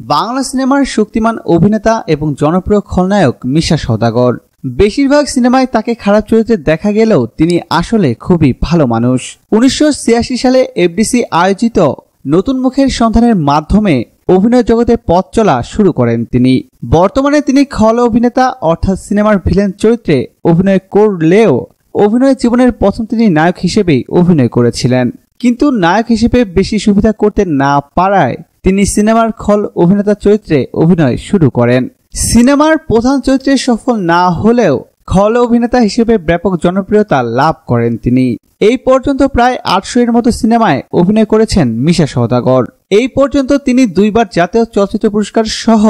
বাংলা সিনেমার শক্তিমান অভিনেতা এবং জনপ্রিয় খলনায়ক মিশা সওদাগর। বেশিরভাগ সিনেমায় তাকে খারাপ চরিত্রে দেখা গেলেও তিনি আসলে খুবই ভালো মানুষ। উনিশশো ছিয়াশি সালে এফডিসি আয়োজিত নতুন মুখের সন্ধানের মাধ্যমে অভিনয় জগতে পথ চলা শুরু করেন তিনি। বর্তমানে তিনি খল অভিনেতা অর্থাৎ সিনেমার ভিলেন চরিত্রে অভিনয় করলেও অভিনয় জীবনের প্রথম তিনি নায়ক হিসেবেই অভিনয় করেছিলেন। কিন্তু নায়ক হিসেবে বেশি সুবিধা করতে না পারায় তিনি সিনেমার খল অভিনেতা চরিত্রে অভিনয় শুরু করেন। সিনেমার প্রধান চরিত্রে সফল না হলেও খল অভিনেতা হিসেবে ব্যাপক জনপ্রিয়তা লাভ করেন তিনি। এই পর্যন্ত প্রায় আটশো এর মতো সিনেমায় অভিনয় করেছেন মিশা সওদাগর। এই পর্যন্ত তিনি দুইবার জাতীয় চলচ্চিত্র পুরস্কার সহ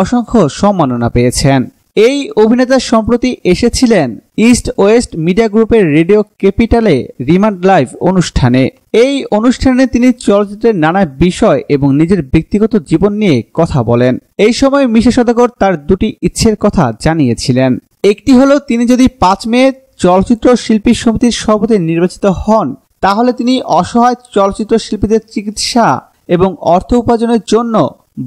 অসংখ্য সম্মাননা পেয়েছেন। এই অভিনেতা সম্প্রতি এসেছিলেন ইস্ট ওয়েস্ট মিডিয়া গ্রুপের রেডিও ক্যাপিটালে রিমান্ড লাইভ অনুষ্ঠানে। এই অনুষ্ঠানে তিনি চলচ্চিত্রের নানা বিষয় এবং নিজের ব্যক্তিগত জীবন নিয়ে কথা বলেন। এই সময় মিশা সদাগর তার দুটি ইচ্ছের কথা জানিয়েছিলেন। একটি হলো, তিনি যদি পাঁচ মে চলচ্চিত্র শিল্পী সমিতির সভাপতি নির্বাচিত হন, তাহলে তিনি অসহায় চলচ্চিত্র শিল্পীদের চিকিৎসা এবং অর্থ উপার্জনের জন্য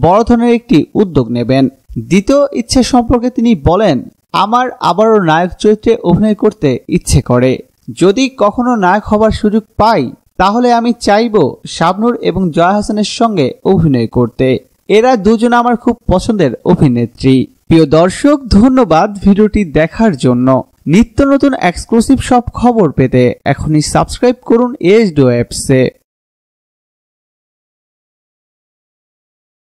বড় ধরনের একটি উদ্যোগ নেবেন। দ্বিতীয় ইচ্ছে সম্পর্কে তিনি বলেন, আমার আবারও নায়ক চরিত্রে অভিনয় করতে ইচ্ছে করে। যদি কখনো নায়ক হবার সুযোগ পাই, তাহলে আমি চাইব শাবনুর এবং জয়া হাসানের সঙ্গে অভিনয় করতে। এরা দুজন আমার খুব পছন্দের অভিনেত্রী। প্রিয় দর্শক, ধন্যবাদ ভিডিওটি দেখার জন্য। নিত্য নতুন এক্সক্লুসিভ সব খবর পেতে এখনই সাবস্ক্রাইব করুন এস ডো অ্যাপসে।